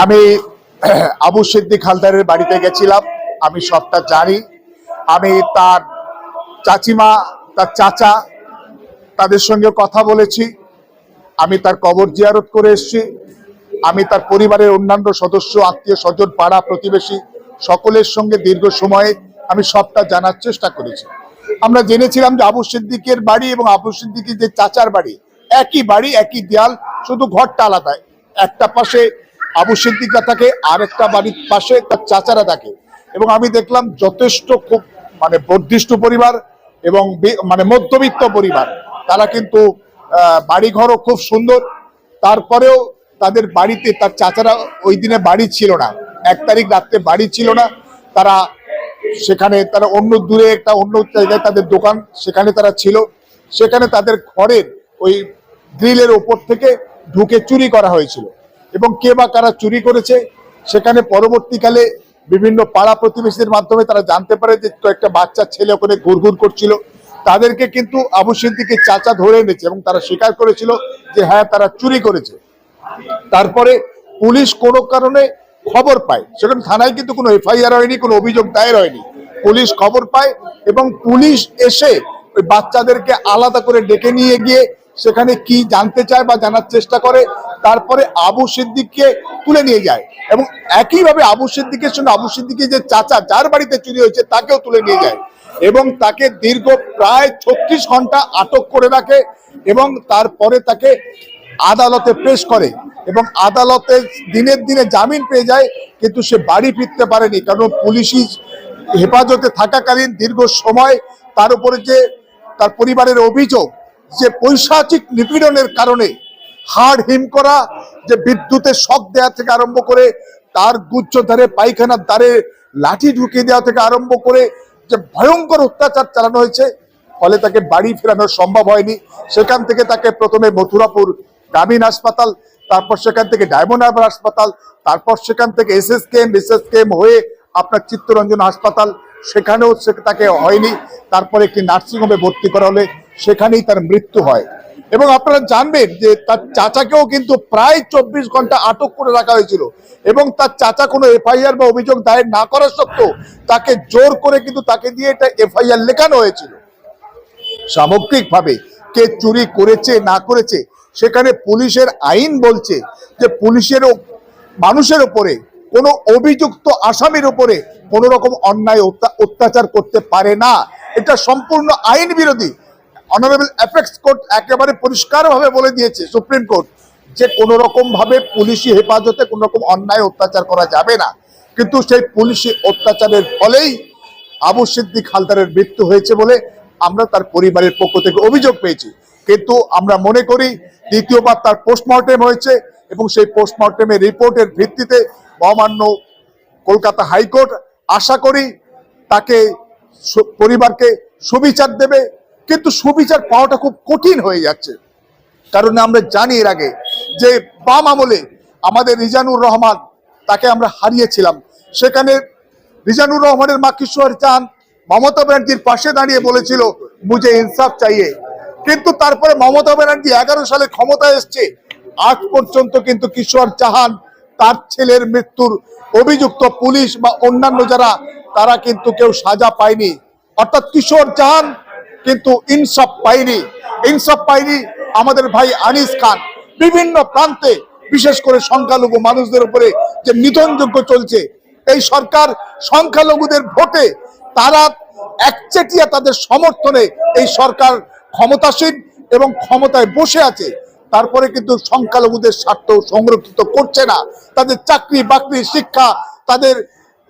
আমি আবু সিদ্দিক হালদারের বাড়িতে গেছিলাম। আমি সবটা জানি। আমি তার চাচিমা, তার চাচা তাদের সঙ্গে কথা বলেছি। আমি তার কবর জিয়ারত করে এসেছি। আমি তার পরিবারের অন্যান্য সদস্য, আত্মীয় স্বজন, পাড়া প্রতিবেশী সকলের সঙ্গে দীর্ঘ সময়ে আমি সবটা জানার চেষ্টা করেছি। আমরা জেনেছিলাম যে আবু সিদ্দিকের বাড়ি এবং আবু সিদ্দিকের যে চাচার বাড়ি, একই বাড়ি, একই দেয়াল, শুধু ঘরটা আলাদা একটা পাশে আবু সিদ্দিকরা থাকে আর একটা বাড়ির পাশে তার চাচারা থাকে। এবং আমি দেখলাম যথেষ্ট খুব মানে বর্ধিষ্ঠ পরিবার এবং মানে মধ্যবিত্ত পরিবার। তারা কিন্তু বাড়িঘরও খুব সুন্দর। তারপরেও তাদের বাড়িতে তার চাচারা ওই দিনে বাড়ি ছিল না। এক তারিখ রাত্রে বাড়ি ছিল না। তারা সেখানে, তারা অন্য দূরে একটা অন্য জায়গায় তাদের দোকান সেখানে তারা ছিল। সেখানে তাদের ঘরের ওই গ্রিলের ওপর থেকে ঢুকে চুরি করা হয়েছিল। এবং কে বা কারা চুরি করেছে, সেখানে পরবর্তীকালে বিভিন্ন পাড়া প্রতিবেশীদের মাধ্যমে তারা জানতে পারে যে একটা বাচ্চা ছেলে ওখানে ঘুরঘুর করছিল। তাদেরকে কিন্তু আবু সিদ্দিকের চাচা ধরে এনেছে এবং তারা স্বীকার করেছিল যে হ্যাঁ তারা চুরি করেছে। তারপরে পুলিশ কোনো কারণে খবর পায়। সেখানে থানায় কিন্তু কোনো এফআইআর হয়নি, কোনো অভিযোগ দায়ের হয়নি। পুলিশ খবর পায় এবং পুলিশ এসে ওই বাচ্চাদেরকে আলাদা করে ডেকে নিয়ে গিয়ে সেখানে কি জানতে চায় বা জানার চেষ্টা করে, তারপরে আবু সিদ্দিককে তুলে নিয়ে যায়। এবং একইভাবে আবু সিদ্দিকের সঙ্গে আবু সিদ্দিকের যে চাচা, যার বাড়িতে চুরি হয়েছে, তাকেও তুলে নিয়ে যায়। এবং তাকে দীর্ঘ প্রায় ছত্রিশ ঘণ্টা আটক করে রাখে এবং তারপরে তাকে আদালতে পেশ করে। এবং আদালতে দিনের দিনে জামিন পেয়ে যায়, কিন্তু সে বাড়ি ফিরতে পারেনি, কারণ পুলিশি হেফাজতে থাকাকালীন দীর্ঘ সময় তার উপরে যে তার পরিবারের অভিযোগ যে পৈশাচিক নিপীড়নের কারণে হাড় হিম করা, যে বিদ্যুতের শক দেওয়া থেকে আরম্ভ করে, তার গুচ্ছ ধারে, পায়খানার দ্বারে লাঠি ঢুকিয়ে দেওয়া থেকে আরম্ভ করে, যে ভয়ঙ্কর অত্যাচার চালানো হয়েছে, ফলে তাকে বাড়ি ফেরানো সম্ভব হয়নি। সেখান থেকে তাকে প্রথমে মথুরাপুর গ্রামীণ হাসপাতাল, তারপর সেখান থেকে ডায়মন্ড হারবার হাসপাতাল, তারপর সেখান থেকে S S K M S S K M হয়ে আপনার চিত্তরঞ্জন হাসপাতাল, সেখানেও তাকে হয়নি। তারপরে একটি নার্সিংহোমে ভর্তি করা হলে সেখানেই তার মৃত্যু হয়। এবং আপনারা জানবেন যে তার চাচাকেও কিন্তু প্রায় চব্বিশ ঘণ্টা আটক করে রাখা হয়েছিল। এবং তার চাচা কোনো এফআইআর বা অভিযোগ দায়ের না করা সত্ত্বেও তাকে জোর করে কিন্তু তাকে দিয়ে এটা এফআইআর লেখানো হয়েছিল। সামগ্রিকভাবে কে চুরি করেছে, না করেছে, সেখানে পুলিশের আইন বলছে যে পুলিশের মানুষের উপরে, কোনো অভিযুক্ত আসামির উপরে কোনো রকম অন্যায় অত্যা- অত্যাচার করতে পারে না। এটা সম্পূর্ণ আইন বিরোধী। অনারেবল অ্যাপেক্স কোর্ট একেবারে পরিষ্কারভাবে বলে দিয়েছে সুপ্রিম কোর্ট যে কোনো রকম ভাবে পুলিশি হেফাজতে কোনো রকম অন্যায় অত্যাচার করা যাবে না। কিন্তু সেই পুলিশি অত্যাচারের ফলেই আবু সিদ্দিক হালদারের মৃত্যু হয়েছে বলে আমরা তার পরিবারের পক্ষ থেকে অভিযোগ পেয়েছি। কিন্তু আমরা মনে করি দ্বিতীয়বার তার পোস্টমর্টেম হয়েছে এবং সেই পোস্টমর্টেমের রিপোর্টের ভিত্তিতে মহামান্য কলকাতা হাইকোর্ট আশা করি তাকে পরিবারকে সুবিচার দেবে কিন্তু সুবিচার পাওয়াটা খুব কঠিন হয়ে যাচ্ছে। কারণ আমরা জানি এর আগে যে বাম আমলে আমাদের রিজানুর রহমান, তাকে আমরা হারিয়েছিলাম। সেখানে রিজানুর রহমানের মা কিশোর চান মমতা ব্যানার্জির পাশে দাঁড়িয়ে বলেছিল, মুঝে ইনসাফ চাইয়ে। কিন্তু তারপরে মমতা ব্যানার্জি এগারো সালে ক্ষমতায় এসছে, আজ পর্যন্ত কিন্তু কিশোর চাহান তার ছেলের মৃত্যুর অভিযুক্ত পুলিশ বা অন্যান্য যারা, তারা কিন্তু কেউ সাজা পায়নি। অর্থাৎ কিশোর জাহান কিন্তু ইনসাফ পায়নি ইনসাফ পায়নি আমাদের ভাই আনিস খান। বিভিন্ন প্রান্তে, বিশেষ করে সংখ্যালঘু মানুষদের উপরে যে নিধনযোগ্য চলছে, এই সরকার সংখ্যালঘুদের ভোটে তারা একচেটিয়া তাদের সমর্থনে এই সরকার ক্ষমতাসীন এবং ক্ষমতায় বসে আছে। তারপরে কিন্তু সংখ্যালঘুদের স্বার্থ সংরক্ষিত করছে না। তাদের চাকরি বাকরি শিক্ষা, তাদের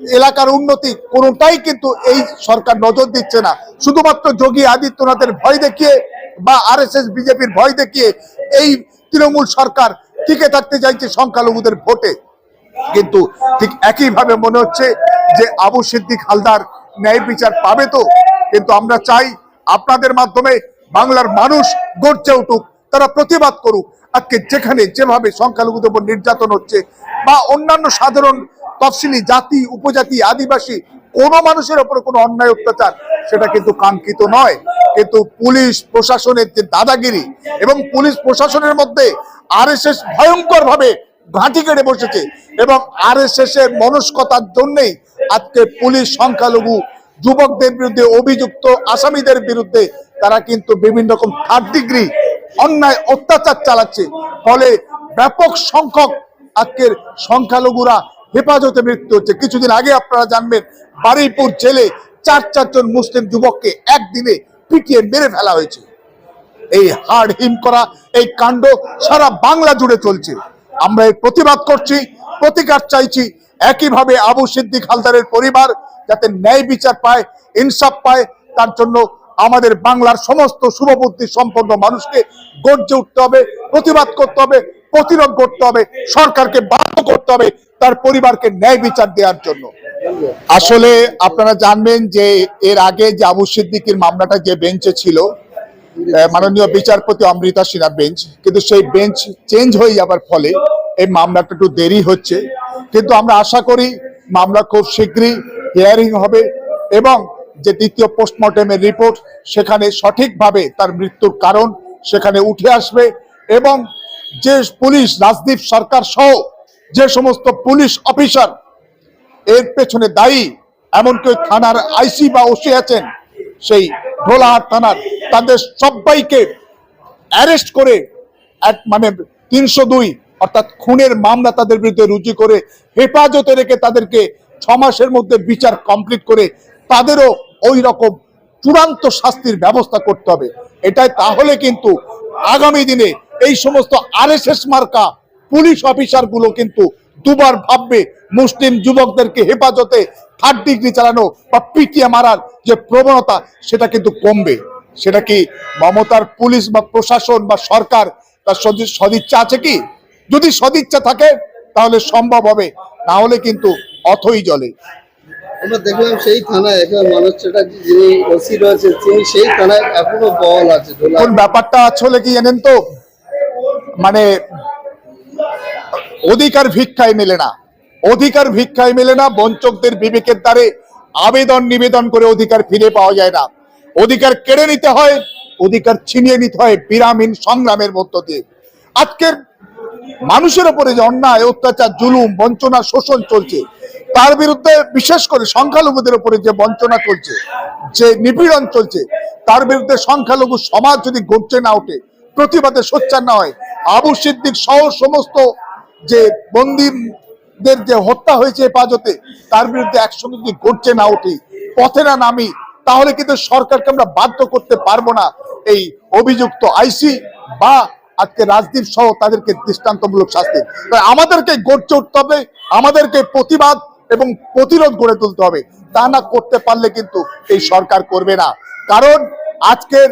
এলাকার উন্নতি কোনোটাই কিন্তু এই সরকার নজর দিচ্ছে না। শুধুমাত্র যোগী আদিত্যনাথের ভয় দেখিয়ে বা আর বিজেপির ভয় দেখিয়ে এই তৃণমূল সরকার টিকে থাকতে চাইছে সংখ্যালঘুদের ভোটে। কিন্তু ঠিক একইভাবে মনে হচ্ছে যে আবু সিদ্দিক হালদার ন্যায় বিচার পাবে তো। কিন্তু আমরা চাই আপনাদের মাধ্যমে বাংলার মানুষ গর্জে উঠুক, তারা প্রতিবাদ করুক। আজকে যেখানে যেভাবে সংখ্যালঘুদের উপর নির্যাতন হচ্ছে বা অন্যান্য সাধারণ তফসিলি জাতি, উপজাতি, আদিবাসী, কোনো মানুষের ওপর কোনো অন্যায় অত্যাচার, সেটা কিন্তু কাঙ্ক্ষিত নয়। কিন্তু পুলিশ প্রশাসনের যে দাদাগিরি এবং পুলিশ প্রশাসনের মধ্যে আর এস এস ভয়ঙ্কর ভাবে ঘাঁটি কেড়ে বসেছে এবং আর এস এর মনস্কতার জন্যেই আজকে পুলিশ সংখ্যালঘু যুবকদের বিরুদ্ধে অভিযুক্ত আসামিদের বিরুদ্ধে তারা কিন্তু বিভিন্ন রকম থার্ড ডিগ্রি অন্যায় অত্যাচার চালাচ্ছে। ফলে ব্যাপক সংখ্যক আজকের সংখ্যালঘুরা হেফাজতে মৃত্যু হচ্ছে। কিছুদিন আগে আপনারা জানবেন বারুইপুর জেলে চার চারজন মুসলিম যুবককে একদিনে পিটিয়ে মেরে ফেলা হয়েছে। এই হাড় হিম করা, এই কাণ্ড সারা বাংলা জুড়ে চলছে। আমরা এর প্রতিবাদ করছি, প্রতিকার চাইছি। একইভাবে আবু সিদ্দিক হালদারের পরিবার যাতে ন্যায় বিচার পায়, ইনসাফ পায়, তার জন্য আমাদের বাংলার সমস্ত শুভবুদ্ধি সম্পন্ন মানুষকে গর্জে উঠতে হবে, প্রতিবাদ করতে হবে, প্রতিরোধ করতে হবে, সরকারকে বাধ্য করতে হবে তার পরিবারকে ন্যায় বিচার দেওয়ার জন্য। আসলে আপনারা জানবেন যে এর আগে যে আবু সিদ্দিকির মামলাটা যে বেঞ্চে ছিল মাননীয় বিচারপতি অমৃতা সিনহার বেঞ্চ, কিন্তু সেই বেঞ্চ চেঞ্জ হয়ে যাবার ফলে এই মামলাটা একটু দেরি হচ্ছে। কিন্তু আমরা আশা করি মামলা খুব শীঘ্রই হিয়ারিং হবে এবং যে দ্বিতীয় পোস্টমর্টেমের রিপোর্ট সেখানে সঠিকভাবে তার মৃত্যুর কারণ সেখানে উঠে আসবে এবং যে পুলিশ, রাজদীপ সরকার সহ যে সমস্ত পুলিশ অফিসার এর পেছনে দায়ী, এমনকি থানার আইসি বা ওসি আছেন, সেই ভোলাহাট থানার, তাদের সবাইকে অ্যারেস্ট করে এক মানে তিনশো দুই, অর্থাৎ খুনের মামলা তাদের বিরুদ্ধে রুজু করে হেফাজতে রেখে তাদেরকে ছ মাসের মধ্যে বিচার কমপ্লিট করে তাদেরও ওই রকম চূড়ান্ত শাস্তির ব্যবস্থা করতে হবে। এটাই তাহলে কিন্তু আগামী দিনে এই সমস্ত আরএসএস মার্কা পুলিশ অফিসারগুলো কিন্তু দুবার ভাববে মুসলিম যুবকদেরকে হেফাজতে থার্ড ডিগ্রি চালানো বা পিটিয়ে মারার যে প্রবণতা, সেটা কিন্তু কমবে। সেটা কি মমতার পুলিশ বা প্রশাসন বা সরকার তার সদি- সদিচ্ছা আছে কি? যদি সদিচ্ছা থাকে, তাহলে সম্ভব হবে। না হলে কিন্তু অথই জলে। আমরা দেখলাম সেই থানায় এখানে মানুষ চ্যাটার্জি যিনি ওসি রয়েছে, তিনি সেই থানায় এখনও বল আছে কোন ব্যাপারটা আসলে কি জানেন তো? মানে অধিকার ভিক্ষায় মেলে না। অধিকার ভিক্ষায় মেলে না, বঞ্চকদের বিবেকের দ্বারে আবেদন নিবেদন করে অধিকার ফিরে পাওয়া যায় না। অধিকার কেড়ে নিতে হয়, অধিকার ছিনিয়ে নিতে হয় বিরামহীন সংগ্রামের মধ্য দিয়ে। আজকের মানুষের উপরে যে অন্যায়, অত্যাচার, জুলুম, বঞ্চনা, শোষণ চলছে, তার বিরুদ্ধে বিশেষ করে সংখ্যালঘুদের উপরে যে বঞ্চনা চলছে, যে নিপীড়ন চলছে, তার বিরুদ্ধে সংখ্যালঘু সমাজ যদি গড়ছে না ওঠে, প্রতিবাদে সোচ্চার না হয়, আবু সিদ্দিক সহ সমস্ত যে বন্দীদের যে হত্যা হয়েছে হেফাজতে, তার বিরুদ্ধে একসঙ্গে যদি গড়ছে না ওঠে, পথে না নামি, তাহলে কিন্তু সরকারকে আমরা বাধ্য করতে পারব না এই অভিযুক্ত আইসি বা আজকে রাজদীপ সহ তাদেরকে দৃষ্টান্তমূলক শাস্তি। আমাদেরকে গড়ছে উঠতে হবে, আমাদেরকে প্রতিবাদ এবং প্রতিরোধ গড়ে তুলতে হবে। তা না করতে পারলে কিন্তু এই সরকার করবে না। কারণ আজকের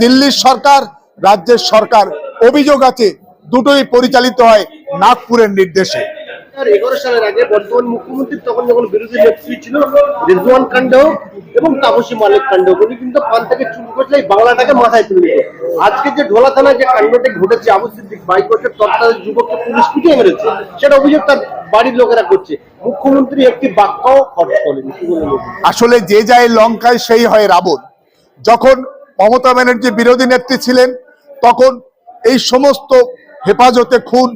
দিল্লির সরকার, রাজ্যের সরকার অভিযোগ আছে, দুটোই পরিচালিত হয় নাগপুরের নির্দেশে। এগারো সালের আগে বর্তমান মুখ্যমন্ত্রী তখন যখন বিরোধী নেত্রী ছিল, রেজওয়ান কাণ্ড এবং তাপসী মালিক কাণ্ড কিন্তু বাংলাটাকে মাথায় তুলে। আজকে যে ঢোলা থানায় যে কাণ্ডটি ঘটেছে, আবু সিদ্দিক বাইকোটের তত্ত্বাবধায়ক যুবককে পুলিশ পিটিয়ে মেরেছে, সেটা অভিযোগ তার বাড়ির লোকেরা করছে। মুখ্যমন্ত্রী একটি বাক্যও খরচ করেনি আসলে যে যায় লঙ্কায় সেই হয় রাবণ। যখন মমতা ব্যানার্জি বিরোধী নেত্রী ছিলেন, তখন এই সমস্ত হেফাজতে খুন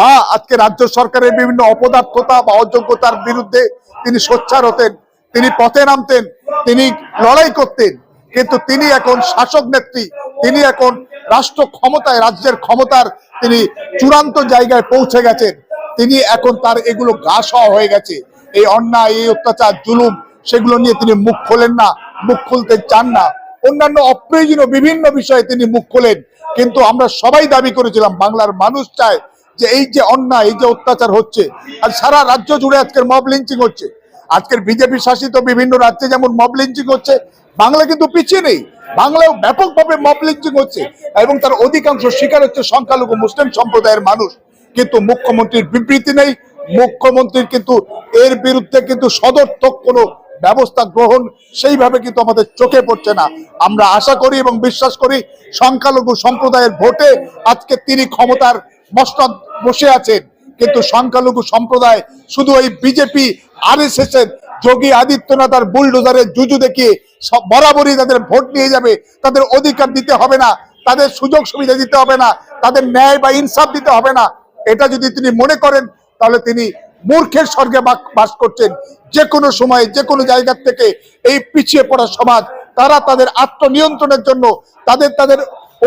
বা আজকে রাজ্য সরকারের বিভিন্ন অপদার্থতা বা অযোগ্যতার বিরুদ্ধে তিনি সোচ্চার হতেন, তিনি পথে নামতেন, তিনি লড়াই করতেন। কিন্তু তিনি এখন শাসক নেত্রী, তিনি এখন রাষ্ট্র ক্ষমতায়, রাজ্যের ক্ষমতার তিনি চূড়ান্ত জায়গায় পৌঁছে গেছেন। তিনি এখন তার এগুলো হওয়া হয়ে গেছে। এই অন্যায়, এই অত্যাচার, জুলুম, সেগুলো নিয়ে তিনি মুখ খোলেন না, মুখ খুলতে চান না। অন্যান্য অপ্রয়োজনীয় বিভিন্ন বিষয়ে তিনি মুখ খোলেন। কিন্তু আমরা সবাই দাবি করেছিলাম, বাংলার মানুষ চায় যে এই যে অন্যায়, এই যে অত্যাচার হচ্ছে, আর সারা রাজ্য জুড়ে আজকের মব লিঞ্চিং হচ্ছে। আজকের বিজেপি শাসিত বিভিন্ন রাজ্যে যেমন মব লিঞ্চিং হচ্ছে বাংলা কিন্তু পিছিয়ে নেই। বাংলায় ব্যাপকভাবে মব লিঞ্চিং হচ্ছে এবং তার অধিকাংশ শিকার হচ্ছে সংখ্যালঘু মুসলিম সম্প্রদায়ের মানুষ। কিন্তু মুখ্যমন্ত্রীর বিবৃতি নেই। মুখ্যমন্ত্রীর কিন্তু এর বিরুদ্ধে কিন্তু সদর্থক কোনো ব্যবস্থা গ্রহণ সেইভাবে কিন্তু আমাদের চোখে পড়ছে না। আমরা আশা করি এবং বিশ্বাস করি সংখ্যালঘু সম্প্রদায়ের ভোটে আজকে তিনি ক্ষমতার মসনদ বসে আছেন। কিন্তু সংখ্যালঘু সম্প্রদায় শুধু এই বিজেপি আর এস এর যোগী আদিত্যনাথ আর বুলডোজারের জুজু দেখিয়ে সব বরাবরই তাদের ভোট নিয়ে যাবে, তাদের অধিকার দিতে হবে না, তাদের সুযোগ সুবিধা দিতে হবে না, তাদের ন্যায় বা ইনসাফ দিতে হবে না। এটা যদি তিনি মনে করেন, তাহলে তিনি মূর্খের স্বর্গে বাস করছেন। যে কোনো সময় যে কোনো জায়গার থেকে এই পিছিয়ে পড়া সমাজ, তারা তাদের আত্মনিয়ন্ত্রণের জন্য, তাদের তাদের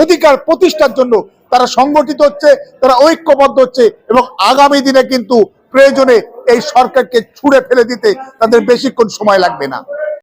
অধিকার প্রতিষ্ঠার জন্য তারা সংগঠিত হচ্ছে, তারা ঐক্যবদ্ধ হচ্ছে এবং আগামী দিনে কিন্তু প্রয়োজনে এই সরকারকে ছুড়ে ফেলে দিতে তাদের বেশিক্ষণ সময় লাগবে না।